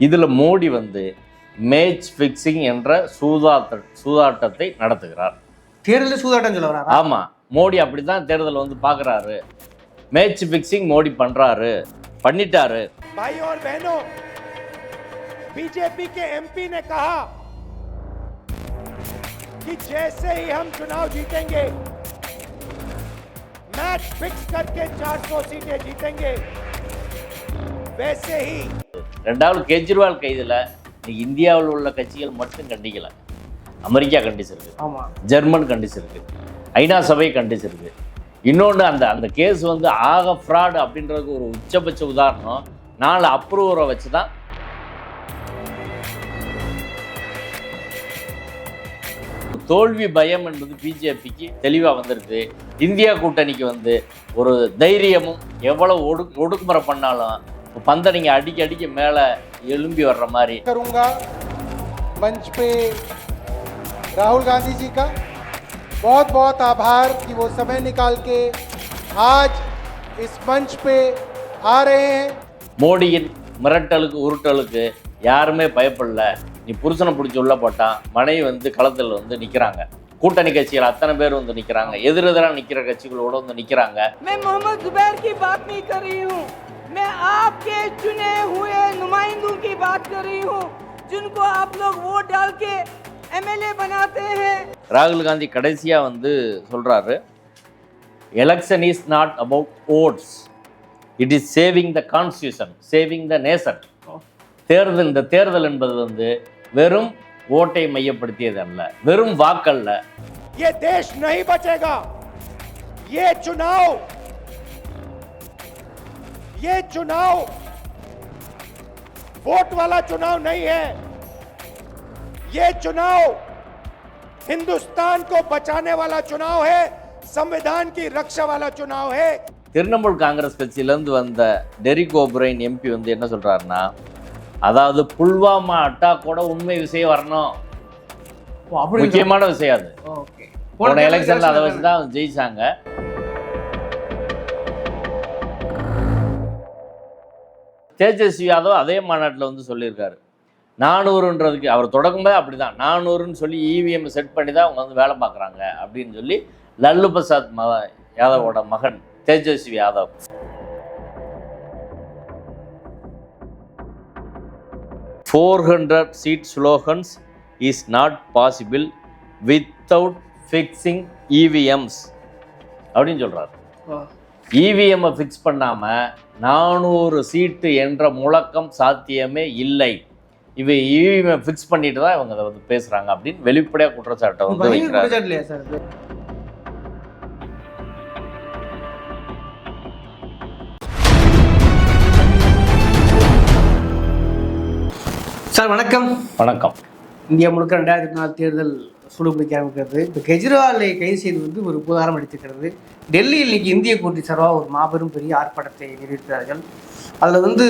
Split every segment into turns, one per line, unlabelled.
இதில் மோடி வந்து match fixing என்ற சூதாட்ட சூதாட்டத்தை நடத்துகிறார்
தேர்தலில் சூதாட்டம் சொல்ல வராரா
ஆமாம் மோடி அப்படி தான் தேர்தல் வந்து பார்க்குறாரு மேட்ச் ஃபிக்ஸிங் மோடி பண்ணுறாரு பண்ணிட்டாரு
भाई और बहनों बीजेपी के एमपी ने कहा कि जैसे ही हम चुनाव जीतेंगे मैच फिक्स करके 400 सीटें जीतेंगे वैसे ही
ரெண்டாவது கெஜ்ரிவால் கைதில் இந்தியாவில் உள்ள கட்சிகள் மட்டும் கண்டிக்கல. அமெரிக்கா கண்டிச்சிருக்கு. ஜெர்மன் கண்டிச்சிருக்கு. ஐநா சபை கண்டிச்சிருக்கு. இன்னொன்று அந்த அந்த கேஸ் வந்து ஆக ஃப்ராட் அப்படின்றதுக்கு ஒரு உச்சபட்ச உதாரணம். நாலு அப்ரூவரை வச்சு தான் தோல்வி பயம் என்பது பிஜேபிக்கு தெளிவாக வந்திருக்கு. இந்தியா கூட்டணிக்கு வந்து ஒரு தைரியமும் எவ்வளவு ஒடு ஒடுக்குமுறை பண்ணாலும் பந்தை நீங்கள் அடிக்க அடிக்க மேலே எழும்பி வர்ற மாதிரி
करूंगा मंच पे राहुल गांधी जी का बहुत बहुत आभार कि वो समय निकाल के आज इस मंच पे आ रहे हैं
மோடியின் மிரட்டலுக்கு உருட்டலுக்கு யாருமே பயப்படல நீ புருஷனை பிடிச்சி உள்ள போட்டான் மனைவி வந்து களத்தில் வந்து நிற்கிறாங்க கூட்டணி கட்சிகள் அத்தனை பேர் வந்து நிற்கிறாங்க எதிரெதிராக நிற்கிற கட்சிகளோட வந்து நிற்கிறாங்க
मैं मोहम्मद जुबैर की बात नहीं कर रही हूँ मैं आपके चुने हुए नुमाइंदों की बात कर रही हूँ जिनको आप लोग वोट डाल के एमएलए बनाते हैं
ராகுல் காந்தி கடைசியாக வந்து சொல்கிறாரு election is not about votes it is saving the constitution saving the nation தேர்தல் இந்த தேர்தல் என்பது வந்து வெறும் ஓட்டை மையப்படுத்தியது அல்ல வெறும் வாக்கல்ல
ये देश नहीं बचेगा ये चुनाव ये चुनाव वोट वाला चुनाव नहीं है ये चुनाव हिंदुस्तान को बचाने वाला चुनाव है संविधान की रक्षा वाला चुनाव है
திரிணாமுல் காங்கிரஸ் கட்சியிலேருந்து வந்த டெரிக் ஓப்ரைன் எம்பி வந்து என்ன சொல்றாருன்னா அதாவது புல்வாமா அட்டாக்கோட உண்மை விஷயம் வரணும்
ஓ, அப்படி
முக்கியமான விஷயம் அது
ஓகே
போன எலெக்ஷன்ல அதை வச்சு தான் ஜெயிச்சாங்க தேஜஸ்வி யாதவ் அதே மாநாட்டில் வந்து சொல்லியிருக்காரு. நானூறுன்றதுக்கு அவர் தொடங்கும்போது அப்படிதான். நானூறுன்னு சொல்லி இவிஎம் செட் பண்ணி தான் அவங்க வந்து வேலை பார்க்குறாங்க அப்படின்னு சொல்லி லல்லு பிரசாத் ம யாதவோட மகன் Tejashwi Yadav four hundred seat slogans is not possible without fixing EVMs அப்படின்னு சொல்கிறார் இவிஎம்மை ஃபிக்ஸ் பண்ணாமல் நானூறு சீட்டு என்ற முழக்கம் சாத்தியமே இல்லை. இவ இவிஎம் ஃபிக்ஸ் பண்ணிட்டு தான் இவங்க அதை வந்து பேசுகிறாங்க அப்படின்னு வெளிப்படையாக குற்றச்சாட்டை வந்து?
சார் வணக்கம்.
வணக்கம்.
இந்தியா முழுக்க ரெண்டாயிரத்தி நாலு தேர்தல் சூடுபிடிக்க ஆரம்பிக்கிறது இப்போ கெஜ்ரிவாலை கைது செய்து வந்து ஒரு புதாரம் அடித்திருக்கிறது டெல்லியில் இன்னைக்கு இந்திய கூட்டி சார்பாக ஒரு மாபெரும் பெரிய ஆர்ப்பாட்டத்தை நிறுவித்தார்கள் அதில் வந்து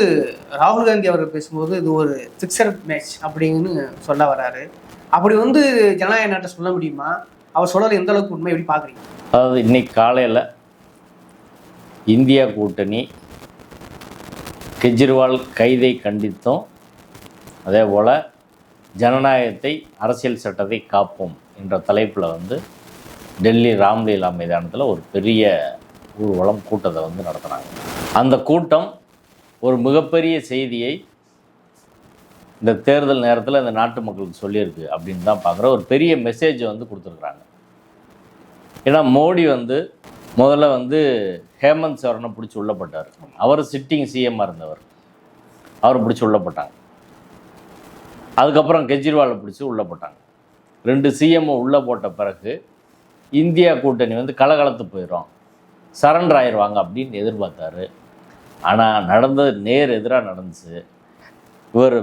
ராகுல் காந்தி அவர்கள் பேசும்போது இது ஒரு சிக்ஸர் மேட்ச் அப்படின்னு சொல்ல வராரு. அப்படி வந்து ஜனநாயக நாட்டை சொல்ல முடியுமா? அவர் சொல்லலை எந்த அளவுக்கு உண்மை எப்படி பார்க்குறீங்க?
அதாவது இன்னைக்கு காலையில் இந்தியா கூட்டணி கெஜ்ரிவால் கைதை கண்டித்தும் அதே போல் ஜனநாயகத்தை அரசியல் சட்டத்தை காப்போம் என்ற தலைப்பில் வந்து டெல்லி ராம்லீலா மைதானத்தில் ஒரு பெரிய ஊர்வலம் கூட்டத்தை வந்து நடத்துனாங்க. அந்த கூட்டம் ஒரு மிகப்பெரிய செய்தியை இந்த தேர்தல் நேரத்தில் இந்த நாட்டு மக்களுக்கு சொல்லியிருக்கு அப்படின்னு தான் பார்க்குற ஒரு பெரிய மெசேஜ் வந்து கொடுத்துருக்குறாங்க. ஏன்னா மோடி வந்து முதல்ல வந்து ஹேமந்த் சோரனை பிடிச்சி உள்ளப்பட்டார். அவர் சிட்டிங் சிஎம்மாக இருந்தவர். அவர் பிடிச்சி உள்ளப்பட்டாங்க. அதுக்கப்புறம் கெஜ்ரிவாலை பிடிச்சி உள்ளே போட்டாங்க. ரெண்டு சிஎம்ஐ உள்ளே போட்ட பிறகு இந்தியா கூட்டணி வந்து கலகலத்து போயிடும். சரண்டர் ஆயிடுவாங்க அப்படின்னு எதிர்பார்த்தாரு. ஆனால் நடந்தது நேர் எதிராக நடந்துச்சு. இவர்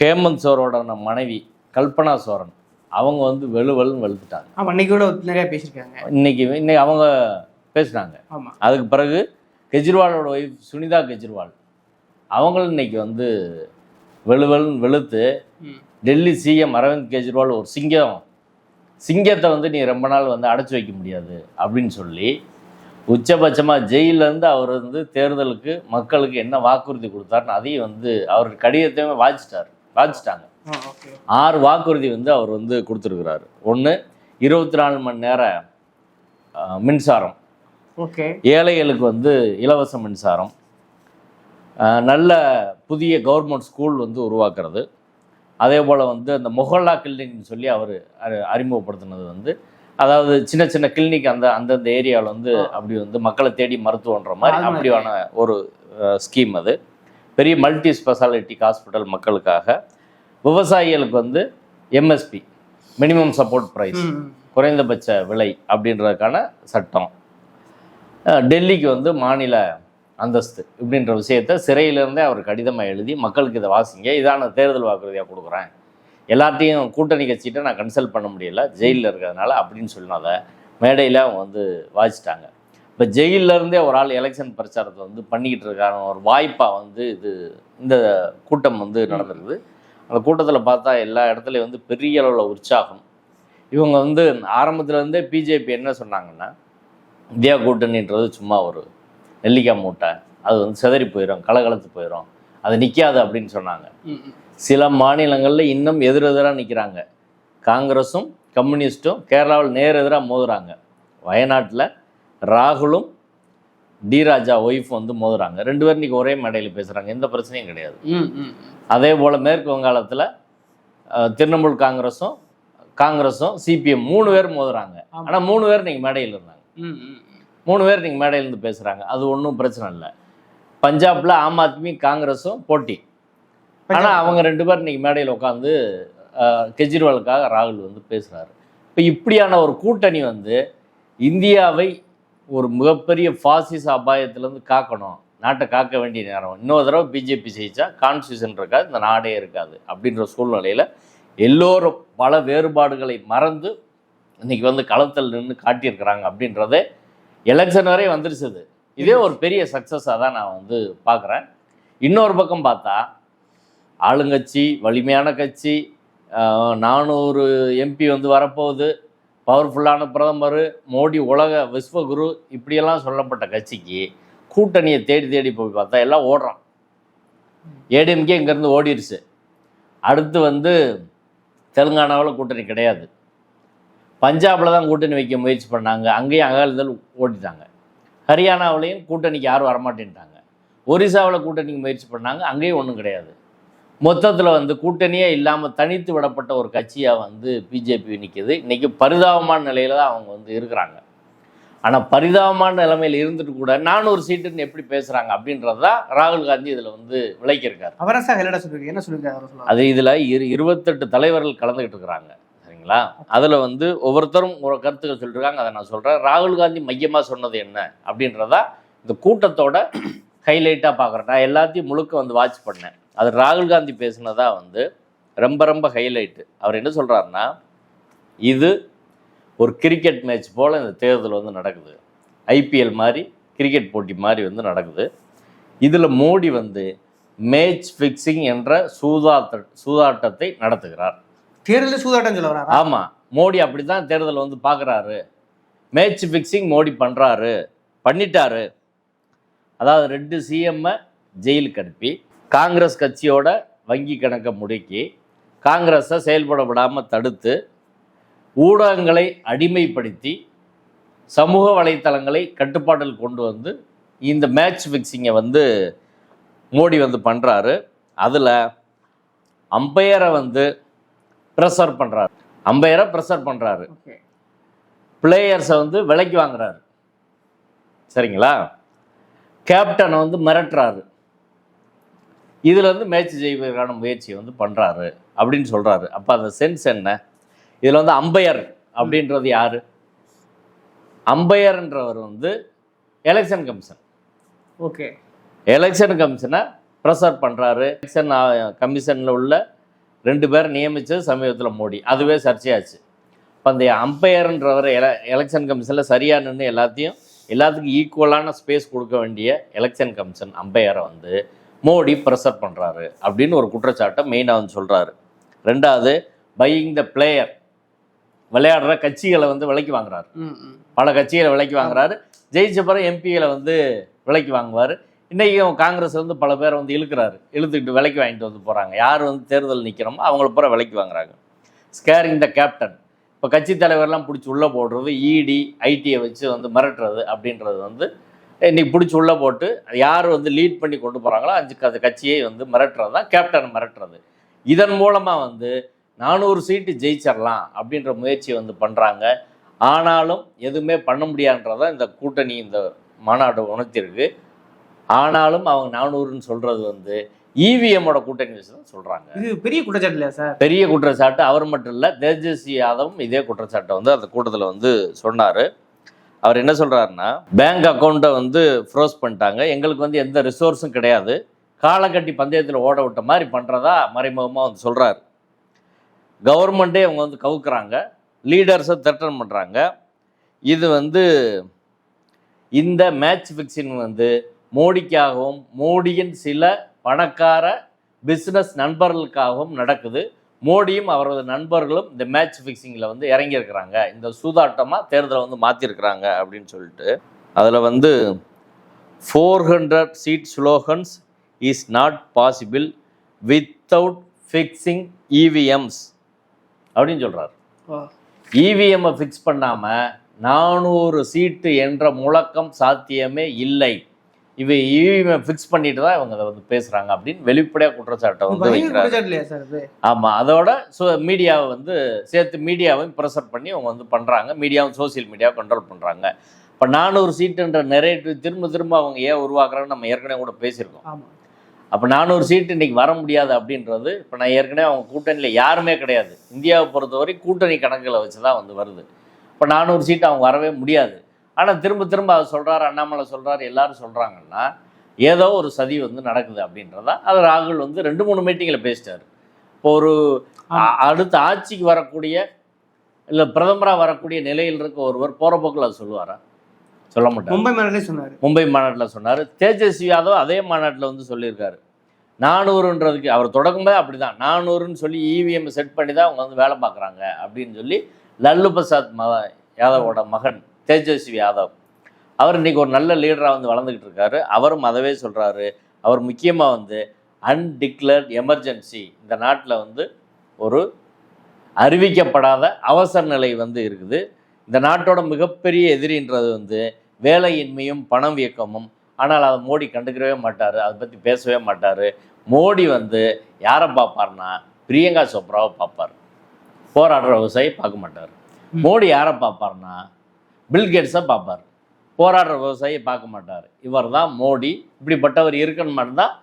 ஹேமந்த் சோரோட மனைவி கல்பனா சோரன் அவங்க வந்து வெளு வெளுன்னு வெளுத்துட்டாங்க.
ஆமா அன்னைக்கு கூட நிறைய பேசியிருக்காங்க.
இன்னைக்கு இன்னைக்கு அவங்க பேசினாங்க. அதுக்கு பிறகு கெஜ்ரிவாலோட ஒய்ஃப் சுனிதா கெஜ்ரிவால் அவங்களும் இன்னைக்கு வந்து வெளுவெளுன்னு வெளுத்து. டெல்லி சிஎம் அரவிந்த் கெஜ்ரிவால் ஒரு சிங்கம் சிங்கத்தை வந்து நீ ரொம்ப நாள் வந்து அடைச்சி வைக்க முடியாது அப்படின்னு சொல்லி உச்சபட்சமாக ஜெயிலேருந்து அவர் வந்து தேர்தலுக்கு மக்களுக்கு என்ன வாக்குறுதி கொடுத்தாருன்னு அதையும் வந்து அவர் கடிதத்தையுமே வாசிச்சிட்டார் வாசிச்சிட்டாங்க.
ஓகே.
ஆறு வாக்குறுதி வந்து அவர் வந்து கொடுத்துருக்கிறாரு. ஒன்று இருபத்தி நாலு மணி நேர மின்சாரம்.
ஓகே.
ஏழைகளுக்கு வந்து இலவச மின்சாரம். நல்ல புதிய கவர்மெண்ட் ஸ்கூல் வந்து உருவாக்குறது. அதே போல் வந்து அந்த மொஹல்லா கிளினிக்னு சொல்லி அவர் அறிமுகப்படுத்தினது வந்து அதாவது சின்ன சின்ன கிளினிக் அந்த அந்தந்த ஏரியாவில் வந்து அப்படி வந்து மக்களை தேடி மருத்துவன்ற மாதிரி. அப்படியான ஒரு ஸ்கீம் அது. பெரிய மல்டி ஸ்பெஷாலிட்டி ஹாஸ்பிட்டல் மக்களுக்காக. விவசாயிகளுக்கு வந்து எம்எஸ்பி மினிமம் சப்போர்ட் ப்ரைஸ் குறைந்தபட்ச விலை அப்படின்றதுக்கான சட்டம். டெல்லிக்கு வந்து மாநில அந்தஸ்து இப்படின்ற விஷயத்த சிறையிலேருந்தே அவர் கடிதமாக எழுதி மக்களுக்கு இதை வாசிங்க இதான தேர்தல் வாக்குறுதியாக கொடுக்குறேன். எல்லாத்தையும் கூட்டணி கட்சிகிட்ட நான் கன்சல்ட் பண்ண முடியல ஜெயிலில் இருக்கிறதுனால அப்படின்னு சொன்னதை மேடையில் அவங்க வந்து வாசிட்டாங்க இப்போ ஜெயிலிருந்தே ஒரு ஆள் எலெக்ஷன் பிரச்சாரத்தை வந்து பண்ணிக்கிட்டு இருக்கான ஒரு வாய்ப்பாக வந்து இது இந்த கூட்டம் வந்து நடந்திருக்குது. அந்த கூட்டத்தில் பார்த்தா எல்லா இடத்துலையும் வந்து பெரிய அளவில் உற்சாகம். இவங்க வந்து ஆரம்பத்துல இருந்தே பிஜேபி என்ன சொன்னாங்கன்னா இந்தியா கூட்டணின்றது சும்மா ஒரு நெல்லிக்காய் மூட்டை அது வந்து சிதறி போயிடும் கலகலத்து போயிடும் அது நிற்காது அப்படின்னு சொன்னாங்க. சில மாநிலங்களில் இன்னும் எதிரெதிராக நிற்கிறாங்க காங்கிரஸும் கம்யூனிஸ்ட்டும் கேரளாவில் நேர் எதிராக மோதுறாங்க. வயநாட்டில் ராகுலும் டி ராஜா ஒய்ஃப் வந்து மோதுறாங்க. ரெண்டு பேரும் இன்னைக்கு ஒரே மேடையில் பேசுகிறாங்க எந்த பிரச்சனையும் கிடையாது. அதே போல் மேற்கு வங்காளத்தில் திரிணாமுல் காங்கிரஸும் காங்கிரஸும் சிபிஎம் மூணு பேர் மோதுறாங்க. ஆனால் மூணு பேர் நீங்கள் மேடையில் இருந்தாங்க. மூணு பேர் நீங்கள் மேடையில இருந்து பேசுகிறாங்க அது ஒன்றும் பிரச்சனை இல்லை. பஞ்சாப்ல ஆம் ஆத்மி காங்கிரஸும் போட்டி. ஆனால் அவங்க ரெண்டு பேர் இன்னைக்கு மேடையில் உட்காந்து கெஜ்ரிவாலுக்காக ராகுல் வந்து பேசுகிறாரு இப்போ இப்படியான ஒரு கூட்டணி வந்து இந்தியாவை ஒரு மிகப்பெரிய பாசிச அபாயத்திலேருந்து காக்கணும். நாட்டை காக்க வேண்டிய நேரம். இன்னொரு தடவை பிஜேபி ஜெயிச்சா கான்ஸ்டியூஷன் இருக்காது இந்த நாடே இருக்காது அப்படின்ற சூழ்நிலையில் எல்லோரும் பல வேறுபாடுகளை மறந்து இன்னைக்கு வந்து களத்தில் நின்று காட்டியிருக்கிறாங்க அப்படின்றதே எலெக்ஷன் வரை வந்துருச்சுது இதே ஒரு பெரிய சக்ஸஸாக தான் நான் வந்து பார்க்குறேன். இன்னொரு பக்கம் பார்த்தா ஆளுங்கட்சி வலிமையான கட்சி நானூறு எம்பி வந்து வரப்போகுது பவர்ஃபுல்லான பிரதமர் மோடி உலக விஸ்வகுரு இப்படியெல்லாம் சொல்லப்பட்ட கட்சிக்கு கூட்டணியை தேடி தேடி போய் பார்த்தா எல்லாம் ஓடுறோம் ஏடிஎம்கே இங்கேருந்து ஓடிடுச்சு அடுத்து வந்து தெலுங்கானாவில் கூட்டணி கிடையாது. பஞ்சாபில் தான் கூட்டணி வைக்க முயற்சி பண்ணாங்க. அங்கேயும் அகாலிதழ் ஓடிட்டாங்க. ஹரியானாவிலையும் கூட்டணிக்கு யாரும் வரமாட்டேன்ட்டாங்க. ஒரிசாவில் கூட்டணிக்கு முயற்சி பண்ணாங்க. அங்கேயும் ஒன்றும் கிடையாது. மொத்தத்தில் வந்து கூட்டணியே இல்லாமல் தனித்து விடப்பட்ட ஒரு கட்சியாக வந்து பிஜேபி நிற்கிது இன்றைக்கி பரிதாபமான நிலையில் தான் அவங்க வந்து இருக்கிறாங்க. ஆனால் பரிதாபமான நிலைமையில் இருந்துட்டு கூட நானூறு சீட்டுன்னு எப்படி பேசுகிறாங்க அப்படின்றது தான் ராகுல் காந்தி இதில் வந்து விளக்கியிருக்காரு.
அவரசா என்ன சொல்லுவாங்க
அது இதில் இரு இருபத்தெட்டு தலைவர்கள் கலந்துக்கிட்டு இருக்கிறாங்க. சரிங்களா அதில் வந்து ஒவ்வொருத்தரும் ஒரு கருத்துக்கள் சொல்லியிருக்காங்க அதை நான் சொல்கிறேன் ராகுல் காந்தி மையமாக சொன்னது என்ன அப்படின்றதா இந்த கூட்டத்தோட ஹைலைட்டாக பார்க்குறேன் நான் எல்லாத்தையும் முழுக்க வந்து வாட்ச் பண்ணேன். அது ராகுல் காந்தி பேசினதாக வந்து ரொம்ப ரொம்ப ஹைலைட்டு. அவர் என்ன சொல்கிறாருன்னா இது ஒரு கிரிக்கெட் மேட்ச் போல் இந்த தேர்தல் வந்து நடக்குது. ஐபிஎல் மாதிரி கிரிக்கெட் போட்டி மாதிரி வந்து நடக்குது. இதில் மோடி வந்து மேட்ச் ஃபிக்ஸிங் என்ற சூதாட்ட சூதாட்டத்தை நடத்துகிறார்.
தேர்தலில் சூதாட்டம் சொல்ல வராரா?
ஆமாம் மோடி அப்படிதான் தேர்தல் வந்து பார்க்குறாரு மேட்ச் ஃபிக்ஸிங் மோடி பண்ணுறாரு பண்ணிட்டாரு. அதாவது ரெண்டு சிஎம்மை ஜெயிலுக்கு அனுப்பி காங்கிரஸ் கட்சியோட வங்கி கணக்கை முடக்கி காங்கிரஸை செயல்பட விடாமல் தடுத்து ஊடகங்களை அடிமைப்படுத்தி சமூக வலைத்தளங்களை கட்டுப்பாட்டில் கொண்டு வந்து இந்த மேட்ச் ஃபிக்ஸிங்கை வந்து மோடி வந்து பண்ணுறாரு அதில் அம்பையரை வந்து ப்ரெஷர் பண்ணுறாரு அம்பையரை ப்ரெஷர் பண்ணுறாரு பிளேயர்ஸை வந்து விலைக்கு வாங்குறாரு. சரிங்களா? கேப்டனை வந்து மிரட்டுறாரு. இதில் வந்து மேட்ச் ஜெயிப்பதற்கான முயற்சியை வந்து பண்ணுறாரு அப்படின்னு சொல்கிறாரு அப்போ அந்த சென்ஸ் என்ன? இதில் வந்து அம்பையர் அப்படின்றது யார்? அம்பையர்ன்றவர் வந்து எலெக்ஷன் கமிஷன்
ஓகே
எலெக்ஷன் கமிஷனை ப்ரெஷர் பண்ணுறாரு எலெக்ஷன் கமிஷனில் உள்ள ரெண்டு பேரை நியமித்தது சமீபத்தில் மோடி. அதுவே சர்ச்சையாச்சு. இப்போ அந்த அம்பையர்ன்றவர் எல எலெக்ஷன் கமிஷனில் சரியாக நின்று எல்லாத்தையும் எல்லாத்துக்கும் ஈக்குவலான ஸ்பேஸ் கொடுக்க வேண்டிய எலெக்ஷன் கமிஷன் அம்பையரை வந்து மோடி ப்ரெஷர் பண்ணுறாரு அப்படின்னு ஒரு குற்றச்சாட்டை மெயினாக வந்து சொல்கிறாரு ரெண்டாவது பையிங் த பிளேயர் விளையாடுற கட்சிகளை வந்து விலைக்கு வாங்குறாரு. பல கட்சிகளை விலைக்கு வாங்குறாரு. ஜெயிச்ச பிறகு எம்பிகளை வந்து விலைக்கு வாங்குவார். இன்றைக்கும் காங்கிரஸ் வந்து பல பேரை வந்து இழுக்கிறாரு. இழுத்துக்கிட்டு விலைக்கு வாங்கிட்டு வந்து போகிறாங்க யார் வந்து தேர்தல் நிற்கிறோமோ அவங்கள பூரா விலைக்கு வாங்குறாங்க. ஸ்கேரிங் த கேப்டன் இப்போ கட்சி தலைவர்லாம் பிடிச்சி உள்ளே போடுறது இடி ஐடியை வச்சு வந்து மிரட்டுறது அப்படின்றது வந்து இன்னைக்கு பிடிச்சி உள்ளே போட்டு யார் வந்து லீட் பண்ணி கொண்டு போகிறாங்களோ அஞ்சு அந்த கட்சியை வந்து மிரட்டுறது தான் கேப்டன் மிரட்டுறது. இதன் மூலமாக வந்து நானூறு சீட்டு ஜெயிச்சிடலாம் அப்படின்ற முயற்சியை வந்து பண்ணுறாங்க ஆனாலும் எதுவுமே பண்ண முடியான்றதான் இந்த கூட்டணி இந்த மாநாடு உணர்த்திருக்கு ஆனாலும் அவங்க நானூறுன்னு சொல்கிறது வந்து E இவிஎம்மோட கூட்டணி வச்சு தான் சொல்கிறாங்க
இது பெரிய குற்றச்சாட்டு இல்லையா சார்?
பெரிய குற்றச்சாட்டு. அவர் மட்டும் இல்லை தேஜஸ்வி யாதவும் இதே குற்றச்சாட்டை வந்து அந்த கூட்டத்தில் வந்து சொன்னார். அவர் என்ன சொல்கிறாருன்னா பேங்க் அக்கௌண்ட்டை வந்து ஃப்ரோஸ் பண்ணிட்டாங்க. எங்களுக்கு வந்து எந்த ரிசோர்ஸும் கிடையாது. காலக்கட்டி பந்தயத்தில் ஓட விட்ட மாதிரி பண்ணுறதா மறைமுகமாக வந்து சொல்கிறாரு கவர்மெண்ட்டே அவங்க வந்து கவுக்குறாங்க. லீடர்ஸை த்ரெட்டன் பண்ணுறாங்க இது வந்து இந்த மேட்ச் ஃபிக்ஸிங் வந்து மோடிக்காகவும் மோடியின் சில பணக்கார பிஸ்னஸ் நண்பர்களுக்காகவும் நடக்குது. மோடியும் அவரது நண்பர்களும் இந்த மேட்ச் ஃபிக்ஸிங்கில் வந்து இறங்கியிருக்கிறாங்க. இந்த சூதாட்டமாக தேர்தலை வந்து மாற்றிருக்கிறாங்க அப்படின்னு சொல்லிட்டு. அதில் வந்து four hundred seat slogans is not possible without fixing EVMs அப்படின்னு சொல்கிறார். இவிஎம்மை ஃபிக்ஸ் பண்ணாமல் நானூறு சீட்டு என்ற முழக்கம் சாத்தியமே இல்லை. இவ இவிஎம் ஃபிக்ஸ் பண்ணிட்டு தான் இவங்க அதை வந்து பேசுகிறாங்க அப்படின்னு வெளிப்படையாக குற்றச்சாட்டை வந்து வைக்கிறாங்க ஆமாம் அதோட ஸோ மீடியாவை வந்து சேர்த்து மீடியாவையும் ப்ரெஷர் பண்ணி அவங்க வந்து பண்ணுறாங்க மீடியாவும் சோஷியல் மீடியாவை கண்ட்ரோல் பண்ணுறாங்க இப்போ நானூறு சீட்டுன்ற நெரேட்டிவ் திரும்ப திரும்ப அவங்க ஏன் உருவாக்குறாங்கன்னு நம்ம ஏற்கனவே கூட பேசியிருக்கோம்.
ஆமா.
அப்போ நானூறு சீட்டு இன்னைக்கு வர முடியாது அப்படின்றது இப்போ நான் ஏற்கனவே அவங்க கூட்டணியில் யாருமே கிடையாது. இந்தியாவை பொறுத்தவரை கூட்டணி கணக்குகளை வச்சு தான் வந்து வருது. இப்போ நானூறு சீட்டு அவங்க வரவே முடியாது. ஆனால் திரும்ப திரும்ப அவர் சொல்கிறாரு அண்ணாமலை சொல்கிறாரு எல்லாரும் சொல்கிறாங்கன்னா ஏதோ ஒரு சதி வந்து நடக்குது அப்படின்றதா அது ராகுல் வந்து ரெண்டு மூணு மீட்டிங்கில் பேசிட்டாரு. இப்போ ஒரு அடுத்த ஆட்சிக்கு வரக்கூடிய இல்லை பிரதமராக வரக்கூடிய நிலையில் இருக்க ஒருவர் போகிற போக்கில் அது சொல்லுவாரா? சொல்ல மாட்டார்.
மும்பை மாநாட்டிலே சொன்னாரு.
மும்பை மாநாட்டில் சொன்னார். தேஜஸ்வி யாதவ் அதே மாநாட்டில் வந்து சொல்லியிருக்காரு. நானூறுன்றதுக்கு அவர் தொடங்கும்போது அப்படி தான் நானூறுன்னு சொல்லி இவிஎம் செட் பண்ணி தான் அவங்க வந்து வேலை பார்க்குறாங்க அப்படின்னு சொல்லி லல்லு பிரசாத் ம யாதவோட மகன் தேஜஸ்வி யாதவ். அவர் இன்னைக்கு ஒரு நல்ல லீடராக வந்து வளர்ந்துக்கிட்டு இருக்காரு. அவரும் அதவே சொல்கிறாரு அவர் முக்கியமாக வந்து அன்டிக்ளர்ட் எமர்ஜென்சி இந்த நாட்டில் வந்து ஒரு அறிவிக்கப்படாத அவசர நிலை வந்து இருக்குது. இந்த நாட்டோட மிகப்பெரிய எதிரின்றது வந்து வேலையின்மையும் பணம் இயக்கமும். ஆனால் அதை மோடி கண்டுக்கிறவே மாட்டார். அதை பற்றி பேசவே மாட்டார். மோடி வந்து யாரை பார்ப்பார்னா பிரியங்கா சோப்ராவை பார்ப்பார். போராடுற விவசாயி பார்க்க மாட்டார். மோடி யாரை பார்ப்பார்னா பில்கேட்ஸை பார்ப்பார். போராடுற விவசாயியை பார்க்க மாட்டார். இவர் தான் மோடி. இப்படிப்பட்டவர் இருக்கணுமான்னு தான்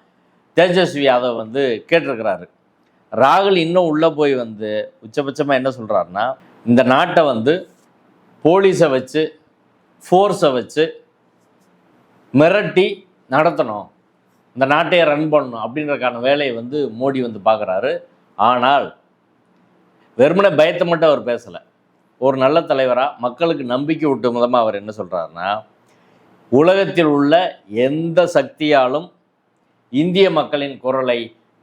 தேஜஸ்வி யாதவ் வந்து கேட்டிருக்கிறாரு. ராகுல் இன்னும் உள்ளே போய் வந்து உச்சபட்சமாக என்ன சொல்கிறாருன்னா இந்த நாட்டை வந்து போலீஸை வச்சு ஃபோர்ஸை வச்சு மிரட்டி நடத்தணும். இந்த நாட்டையே ரன் பண்ணணும் அப்படின்றக்கான வேலையை வந்து மோடி வந்து பார்க்குறாரு. ஆனால் வெறுமனை பயத்தை மட்டும் அவர் பேசலை. ஒரு நல்ல தலைவராக மக்களுக்கு நம்பிக்கை ஊட்டும் விதமாக அவர் என்ன சொல்கிறாருன்னா உலகத்தில் உள்ள எந்த சக்தியாலும் இந்திய மக்களின் குரலை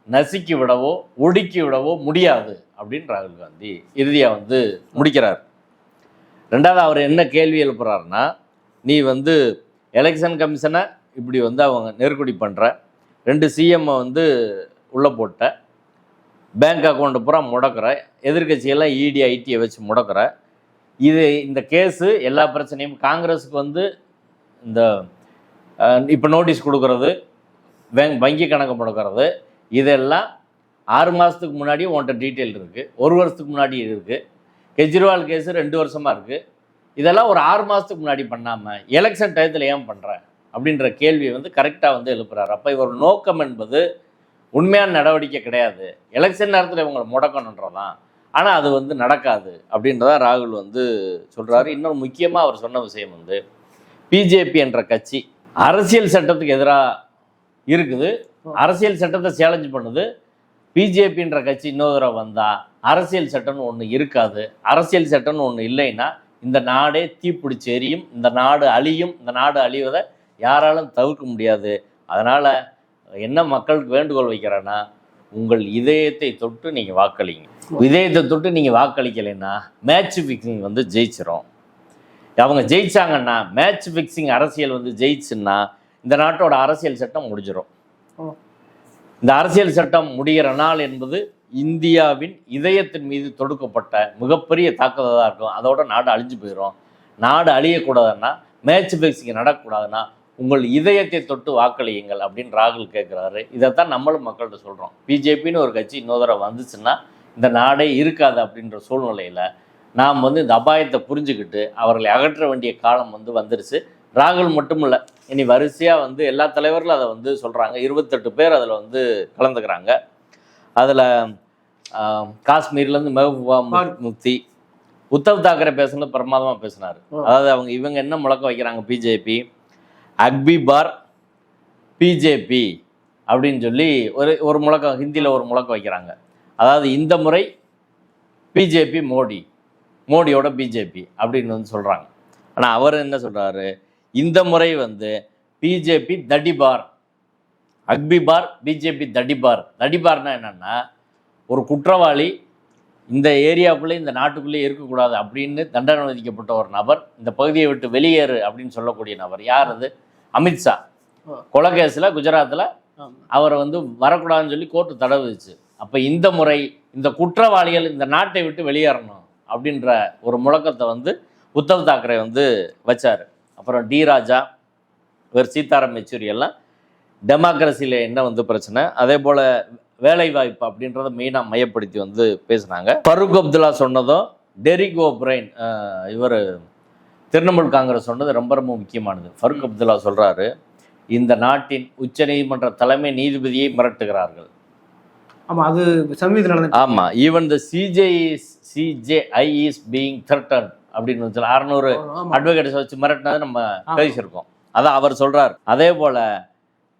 நசுக்கி விடவோ ஒடுக்கி விடவோ முடியாது அப்படின்னு ராகுல் காந்தி இறுதியாக வந்து முடிக்கிறார். ரெண்டாவது அவர் என்ன கேள்வி எழுப்புறாருன்னா நீ வந்து எலெக்ஷன் கமிஷனை இப்படி வந்து அவங்க நெருக்கடி பண்ணுற ரெண்டு சிஎம்மை வந்து உள்ளே போட்ட. பேங்க் அக்கௌண்ட்டு பூரா முடக்கிற. எதிர்க்கட்சியெல்லாம் இடி ஐடியை வச்சு முடக்கிற. இது இந்த கேஸு எல்லா பிரச்சனையும் காங்கிரஸுக்கு வந்து இந்த இப்போ நோட்டீஸ் கொடுக்கறது பேங்க் வங்கி கணக்கு முடக்கிறது இதெல்லாம் ஆறு மாதத்துக்கு முன்னாடி உன்கிட்ட டீட்டெயில் இருக்குது ஒரு வருஷத்துக்கு முன்னாடி இருக்குது கெஜ்ரிவால் கேஸு ரெண்டு வருஷமாக இருக்குது இதெல்லாம் ஒரு ஆறு மாதத்துக்கு முன்னாடி பண்ணாமல் எலெக்ஷன் டயத்தில் ஏன் பண்ணுறேன் அப்படின்ற கேள்வியை வந்து கரெக்டாக வந்து எழுப்புறாரு. அப்போ இவர் நோக்கம் என்பது உண்மையான நடவடிக்கை கிடையாது. எலெக்ஷன் நேரத்தில் இவங்களை முடக்கணுன்றதான் ஆனால் அது வந்து நடக்காது அப்படின்றத ராகுல் வந்து சொல்கிறாரு இன்னொரு முக்கியமாக அவர் சொன்ன விஷயம் வந்து பிஜேபி என்ற கட்சி அரசியல் சட்டத்துக்கு எதிராக இருக்குது. அரசியல் சட்டத்தை சேலஞ்சு பண்ணுது. பிஜேபின்ற கட்சி இன்னொரு வந்தால் அரசியல் சட்டம்னு ஒன்று இருக்காது. அரசியல் சட்டம்னு ஒன்று இல்லைன்னா இந்த நாடே தீப்பிடிச்சு எரியும். இந்த நாடு அழியும். இந்த நாடு அழிவதை யாராலும் தவிர்க்க முடியாது. அதனால் என்ன மக்களுக்கு வேண்டுகோள் வைக்கிறேன்னா உங்கள் இதயத்தை தொட்டு நீங்கள் வாக்களிங்க. இதயத்தை தொட்டு நீங்கள் வாக்களிக்கலைன்னா மேட்ச் ஃபிக்ஸிங் வந்து ஜெயிச்சிரும். அவங்க ஜெயிச்சாங்கன்னா மேட்ச் ஃபிக்ஸிங் அரசியல் வந்து ஜெயிச்சுன்னா இந்த நாட்டோட அரசியல் சட்டம் முடிஞ்சிடும். இந்த அரசியல் சட்டம் முடிகிற நாள் என்பது இந்தியாவின் இதயத்தின் மீது தொடுக்கப்பட்ட மிகப்பெரிய தாக்குதலாக இருக்கும். அதோட நாடு அழிஞ்சு போயிடும் நாடு அழியக்கூடாதுன்னா மேட்ச் ஃபிக்ஸிங் நடக்கக்கூடாதுன்னா உங்கள் இதயத்தை தொட்டு வாக்களியுங்கள் அப்படின்னு ராகுல் கேட்குறாரு இதைத்தான் நம்மளும் மக்கள்கிட்ட சொல்கிறோம் பிஜேபின்னு ஒரு கட்சி இன்னொரு தடவை வந்துச்சுன்னா இந்த நாடே இருக்காது அப்படின்ற சூழ்நிலையில் நாம் வந்து இந்த அபாயத்தை புரிஞ்சுக்கிட்டு அவர்களை அகற்ற வேண்டிய காலம் வந்து வந்துருச்சு. ராகுல் மட்டும் இல்லை இனி வரிசையாக வந்து எல்லா தலைவர்களும் அதை வந்து சொல்கிறாங்க இருபத்தெட்டு பேர் அதில் வந்து கலந்துக்கிறாங்க. அதில் காஷ்மீர்லேருந்து மெஹபூபா மு- முஃப்தி உத்தவ் தாக்கரே பேசுனது பிரமாதமாக பேசினார். அதாவது அவங்க இவங்க என்ன முழக்கம் வைக்கிறாங்க? பிஜேபி அக்பி பார் பிஜேபி அப்படின்னு சொல்லி ஒரு ஒரு முழக்கம் ஹிந்தியில் ஒரு முழக்கம் வைக்கிறாங்க. அதாவது இந்த முறை பிஜேபி மோடி மோடியோட பிஜேபி அப்படின்னு வந்து சொல்கிறாங்க ஆனால் அவர் என்ன சொல்கிறாரு இந்த முறை வந்து பிஜேபி தடிபார் அக்பி பார் பிஜேபி தடிபார். தடிபார்னா என்னென்னா ஒரு குற்றவாளி இந்த ஏரியாவுக்குள்ளே இந்த நாட்டுக்குள்ளே இருக்கக்கூடாது அப்படின்னு தண்டனை விதிக்கப்பட்ட ஒரு நபர் இந்த பகுதியை விட்டு வெளியேறு அப்படின்னு சொல்லக்கூடிய நபர் யார் அது? அமித்ஷா
ஓ.
கொலை கேஸில் குஜராத்தில். அவரை வந்து வரக்கூடாதுன்னு சொல்லி கோர்ட்டு தடை விதிச்சு. அப்போ இந்த முறை இந்த குற்றவாளிகள் இந்த நாட்டை விட்டு வெளியேறணும் அப்படின்ற ஒரு முழக்கத்தை வந்து உத்தவ் தாக்கரே வந்து வச்சார். அப்புறம் டி ராஜா இவர் சீதாராம் யெச்சூரி எல்லாம் டெமோக்ரஸியில் என்ன வந்து பிரச்சனை? அதே போல் வேலைவாய்ப்பு அப்படின்றத மெயினாக மையப்படுத்தி வந்து பேசுனாங்க. ஃபருக் அப்துல்லா சொன்னதும் டெரிக் ஓப்ரைன் இவர் திரிணாமுல் காங்கிரஸ் சொன்னது ரொம்ப ரொம்ப முக்கியமானது. ஃபருக் அப்துல்லா சொல்கிறாரு இந்த நாட்டின் உச்சநீதிமன்ற தலைமை நீதிபதியை மிரட்டுகிறார்கள்.
ஆமா அது சமீபத்தில்
ஆமாம் even the CJ is CJI is being threatened அப்படின்னு வந்து அறநூறு. அட்வொகேட்ஸ் வச்சு மிரட்டினதை நம்ம. பேசியிருக்கோம். அதான் அவர் சொல்றார். அதே போல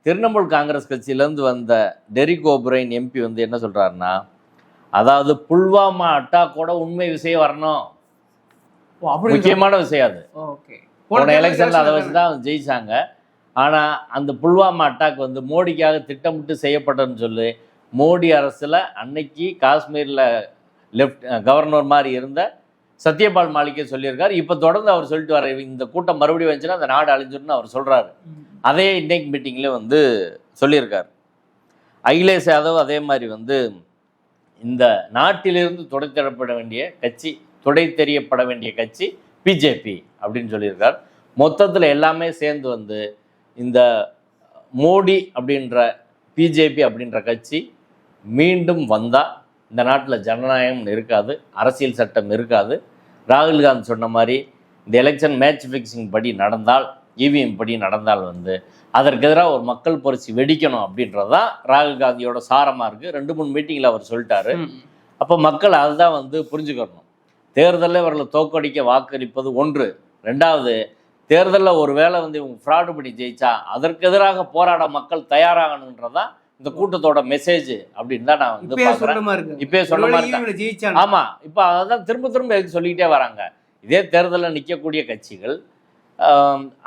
திரிணாமுல் காங்கிரஸ் கட்சியிலேருந்து வந்த டெரிக் ஓப்ரைன் எம்பி வந்து என்ன சொல்றாருன்னா அதாவது புல்வாமா அட்டாக்கோட உண்மை விஷயம் வரணும். முக்கியமான விஷயம் அது.
ஓகே.
போன எலெக்ஷனில் அதை வச்சு தான் ஜெயிச்சாங்க. ஆனால் அந்த புல்வாமா அட்டாக் வந்து மோடிக்காக திட்டமிட்டு செய்யப்பட்டதுன்னு சொல்லி மோடி அரசில் அன்னைக்கு காஷ்மீரில் லெஃப்ட் கவர்னர் மாதிரி இருந்த சத்யபால் மாளிகை சொல்லியிருக்காரு. இப்போ தொடர்ந்து அவர் சொல்லிட்டு வர இந்த கூட்டம் மறுபடியும் வந்துச்சுன்னா அந்த நாடு அழிஞ்சிரும்னு அவர் சொல்கிறாரு அதே இன்னைக்கு மீட்டிங்கில் வந்து சொல்லியிருக்கார். அகிலேஷ் யாதவ் அதே மாதிரி வந்து இந்த நாட்டிலிருந்து தொடை வேண்டிய கட்சி தொடை தெரியப்பட வேண்டிய கட்சி பிஜேபி அப்படின்னு சொல்லியிருக்கார். மொத்தத்தில் எல்லாமே சேர்ந்து வந்து இந்த மோடி அப்படின்ற பிஜேபி அப்படின்ற கட்சி மீண்டும் வந்தால் இந்த நாட்டில் ஜனநாயகம் இருக்காது அரசியல் சட்டம் இருக்காது ராகுல் காந்தி சொன்ன மாதிரி இந்த எலெக்ஷன் மேட்ச் ஃபிக்ஸிங் படி நடந்தால் இவிஎம் படி நடந்தால் வந்து அதற்கு எதிராக ஒரு மக்கள் புரட்சி வெடிக்கணும் அப்படின்றது தான் ராகுல் காந்தியோட சாரமாக இருக்குது ரெண்டு மூணு மீட்டிங்கில் அவர் சொல்லிட்டாரு. அப்போ மக்கள் அதுதான் வந்து புரிஞ்சுக்கணும். தேர்தலில் இவர்களை தோக்கடிக்க வாக்களிப்பது ஒன்று. ரெண்டாவது தேர்தலில் ஒரு வேளை வந்து இவங்க ஃப்ராடு பண்ணி ஜெயிச்சா அதற்கு எதிராக போராட மக்கள் தயாராகணுன்றதான் இந்த கூட்டத்தோட மெசேஜ் அப்படின்னு தான் நான் வந்து
இருக்கு
இப்பயே சொன்ன மாதிரி
ஜெயிச்சாங்க.
ஆமா இப்போ அதான் திரும்ப திரும்ப சொல்லிக்கிட்டே வராங்க. இதே தேர்தலில் நிற்கக்கூடிய கட்சிகள்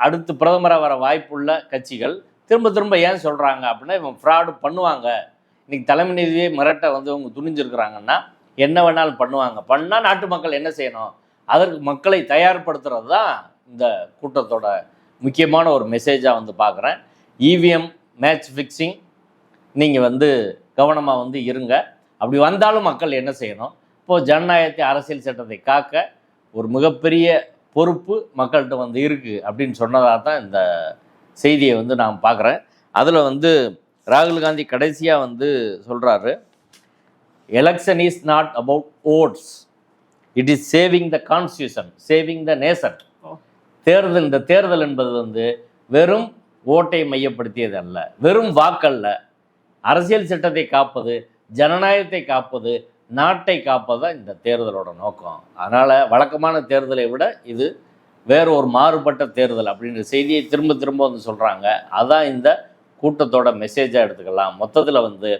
அடுத்து பிரதமராக வர வாய்ப்புள்ள கட்சிகள் திரும்ப திரும்ப ஏன் சொல்றாங்க அப்படின்னா இவன் ஃப்ராடு பண்ணுவாங்க. இன்னைக்கு தலைமை நீதியை மிரட்ட வந்து அவங்க துணிஞ்சிருக்கிறாங்கன்னா என்ன வேணாலும் பண்ணுவாங்க. பண்ணா நாட்டு மக்கள் என்ன செய்யணும்? அதற்கு மக்களை தயார்படுத்துறது தான் இந்த கூட்டத்தோட முக்கியமான ஒரு மெசேஜாக வந்து பார்க்குறேன். இவிஎம் மேட்ச் ஃபிக்ஸிங் நீங்கள் வந்து கவனமாக வந்து இருங்க. அப்படி வந்தாலும் மக்கள் என்ன செய்யணும்? இப்போது ஜனநாயகத்தை அரசியல் சட்டத்தை காக்க ஒரு மிகப்பெரிய பொறுப்பு மக்கள்கிட்ட வந்து இருக்குது அப்படின்னு சொன்னதாக தான் இந்த செய்தியை வந்து நான் பார்க்குறேன். அதில் வந்து ராகுல் காந்தி கடைசியாக வந்து சொல்கிறாரு election is not about votes it is saving the constitution saving the nation தேர்தல் இந்த தேர்தல் என்பது வந்து வெறும் ஓட்டை மையப்படுத்தியது அல்ல வெறும் வாக்கல்ல அரசியல் சட்டத்தை காப்பது ஜனநாயகத்தை காப்பது நாட்டை காப்பது தான் இந்த தேர்தலோட நோக்கம். அதனால் வழக்கமான தேர்தலை விட இது வேற ஒரு மாறுபட்ட தேர்தல் அப்படின்ற செய்தியை திரும்ப திரும்ப வந்து சொல்கிறாங்க அதான் இந்த கூட்டத்தோட மெசேஜாக எடுத்துக்கலாம். மொத்தத்தில் வந்து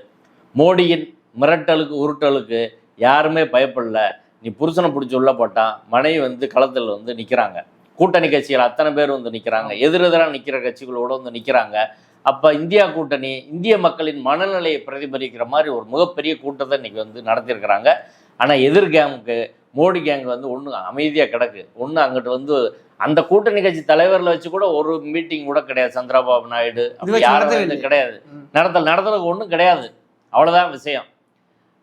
மோடியின் மிரட்டலுக்கு உருட்டலுக்கு யாருமே பயப்படல. நீ புருஷனை பிடிச்சி உள்ள போட்டான் மனைவி வந்து களத்தில் வந்து நிற்கிறாங்க கூட்டணி கட்சிகள் அத்தனை பேர் வந்து நிற்கிறாங்க எதிரெதிராக நிற்கிற கட்சிகளோடு வந்து நிற்கிறாங்க அப்போ இந்தியா கூட்டணி இந்திய மக்களின் மனநிலையை பிரதிபலிக்கிற மாதிரி ஒரு மிகப்பெரிய கூட்டத்தை இன்னைக்கு வந்து நடத்தியிருக்கிறாங்க. ஆனால் எதிர் கேங்குக்கு மோடி கேங் வந்து ஒன்று அமைதியாக கிடக்கு. ஒன்று அங்கிட்டு வந்து அந்த கூட்டணி கட்சி தலைவர்களை வச்சு கூட ஒரு மீட்டிங் கூட கிடையாது. சந்திரபாபு நாயுடு அப்படி யாரும். கிடையாது. நடத்தல் நடத்துறதுக்கு ஒன்றும் கிடையாது. அவ்வளோதான் விஷயம்.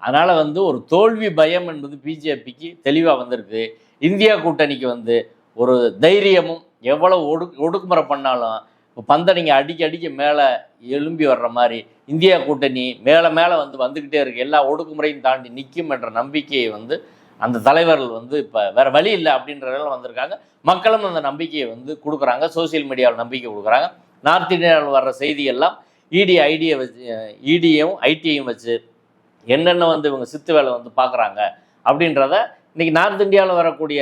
அதனால் வந்து ஒரு தோல்வி பயம் என்பது பிஜேபிக்கு தெளிவாக வந்திருக்கு. இந்தியா கூட்டணிக்கு வந்து ஒரு தைரியமும் எவ்வளவு ஒடு ஒடுக்குமுறை பண்ணாலும் பந்தை நீங்கள் அடிக்க அடிக்க மேலே எழும்பி வர்ற மாதிரி இந்தியா கூட்டணி மேலே மேலே வந்து வந்துக்கிட்டே இருக்கு. எல்லா ஒடுக்குமுறையும் தாண்டி நிற்கும் என்ற நம்பிக்கையை வந்து அந்த தலைவர்கள் வந்து இப்போ வேற வழி இல்லை அப்படின்றதெல்லாம் வந்திருக்காங்க. மக்களும் அந்த நம்பிக்கையை வந்து கொடுக்குறாங்க. சோஷியல் மீடியாவில் நம்பிக்கை கொடுக்குறாங்க. நார்த் இந்தியாவில் வர்ற செய்தியெல்லாம் இடி ஐடியை வச்சு இடியையும் ஐடியையும் வச்சு என்னென்ன வந்து இவங்க சித்து வேலை வந்து பார்க்குறாங்க அப்படின்றத இன்றைக்கி நார்த் இந்தியாவில் வரக்கூடிய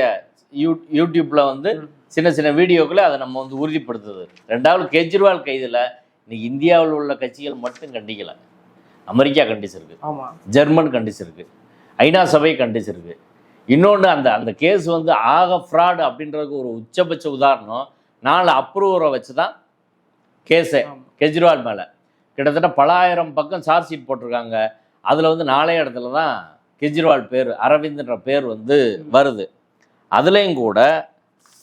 யூ யூடியூப்பில் வந்து சின்ன சின்ன வீடியோக்களை அதை நம்ம வந்து உறுதிப்படுத்துது. ரெண்டாவது கெஜ்ரிவால் கைதில் இன்னைக்கு இந்தியாவில் உள்ள கட்சிகள் மட்டும் கண்டிக்கலை. அமெரிக்கா கண்டிச்சிருக்கு. ஜெர்மன் கண்டிச்சிருக்கு. ஐநா சபை கண்டிச்சிருக்கு. இன்னொன்று அந்த அந்த கேஸ் வந்து ஆக ஃப்ராடு அப்படின்றதுக்கு ஒரு உச்சபட்ச உதாரணம். நாலு அப்ரூவரை வச்சு தான் கேஸே. கெஜ்ரிவால் மேலே. கிட்டத்தட்ட பல ஆயிரம் பக்கம் சார்ஜ் ஷீட் போட்டிருக்காங்க. அதில் வந்து நாலே இடத்துல தான் கெஜ்ரிவால் பேர் அரவிந்த்ன்ற பேர் வந்து வருது. அதுலேயும் கூட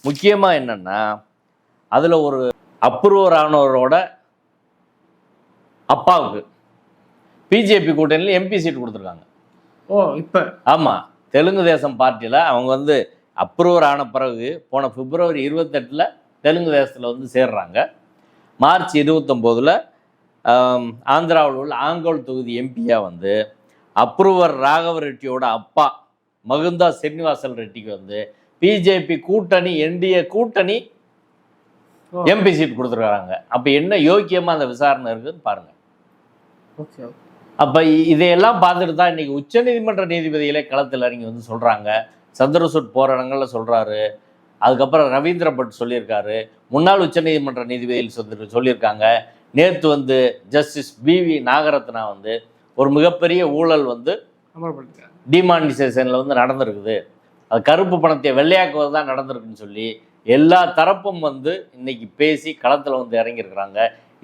முக்கியமாக என்னென்னா அதில் ஒரு அப்ரூவர் ஆனவரோட அப்பாவுக்கு பிஜேபி கூட்டணியில் எம்பி சீட் கொடுத்துருக்காங்க.
ஓ இப்ப?
ஆமாம் தெலுங்கு தேசம் பார்ட்டியில் அவங்க வந்து அப்ரூவர் ஆன பிறகு போன பிப்ரவரி இருபத்தெட்டில் தெலுங்கு தேசத்தில் வந்து சேர்றாங்க. மார்ச் இருபத்தொம்போதில் ஆந்திராவில் உள்ள ஆங்கோல் தொகுதி எம்பியாக வந்து அப்ரூவர் ராகவ ரெட்டியோட அப்பா மகுந்தா ஸ்ரீனிவாசன் ரெட்டிக்கு வந்து பிஜேபி கூட்டணி என்டிஏ கூட்டணி. எம்பி சீட் கொடுத்துருக்காங்க. அப்போ என்ன யோக்கியமாக அந்த விசாரணை இருக்குன்னு பாருங்கள் அப்போ இதையெல்லாம் பார்த்துட்டு தான் இன்னைக்கு உச்சநீதிமன்ற நீதிபதிகளே களத்தில் இறங்கி வந்து சொல்கிறாங்க சந்திரசூட் போகிற இடங்களில் சொல்கிறாரு அதுக்கப்புறம் ரவீந்திர பட் சொல்லியிருக்காரு. முன்னாள் உச்சநீதிமன்ற நீதிபதிகள் சொல்லி சொல்லியிருக்காங்க. நேற்று வந்து ஜஸ்டிஸ் பிவி நாகரத்னா வந்து ஒரு மிகப்பெரிய ஊழல் வந்து டிமானிசேஷனில் வந்து நடந்திருக்குது. கருப்பு பணத்தை வெள்ளையாக்குவது தான் நடந்திருக்குன்னு சொல்லி எல்லா தரப்பும் வந்து இன்னைக்கு பேசி களத்தில் வந்து இறங்கியிருக்கிறாங்க.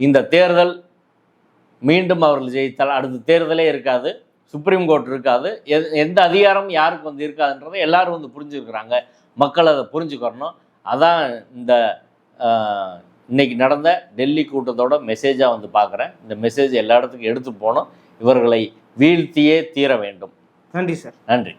இந்த தேர்தல் மீண்டும் அவர்கள் ஜெயித்தால் அடுத்த தேர்தலே இருக்காது. சுப்ரீம் கோர்ட் இருக்காது. எந்த அதிகாரம் யாருக்கு வந்து இருக்காதுன்றதை எல்லாரும் வந்து புரிஞ்சுருக்கிறாங்க. மக்கள் அதை புரிஞ்சுக்கிறணும். அதான் இந்த இன்னைக்கு நடந்த டெல்லி கூட்டத்தோட மெசேஜாக வந்து பார்க்குறேன் இந்த மெசேஜ் எல்லா இடத்துக்கும் எடுத்து போகணும். இவர்களை வீழ்த்தியே தீர வேண்டும்.
நன்றி சார்.
நன்றி.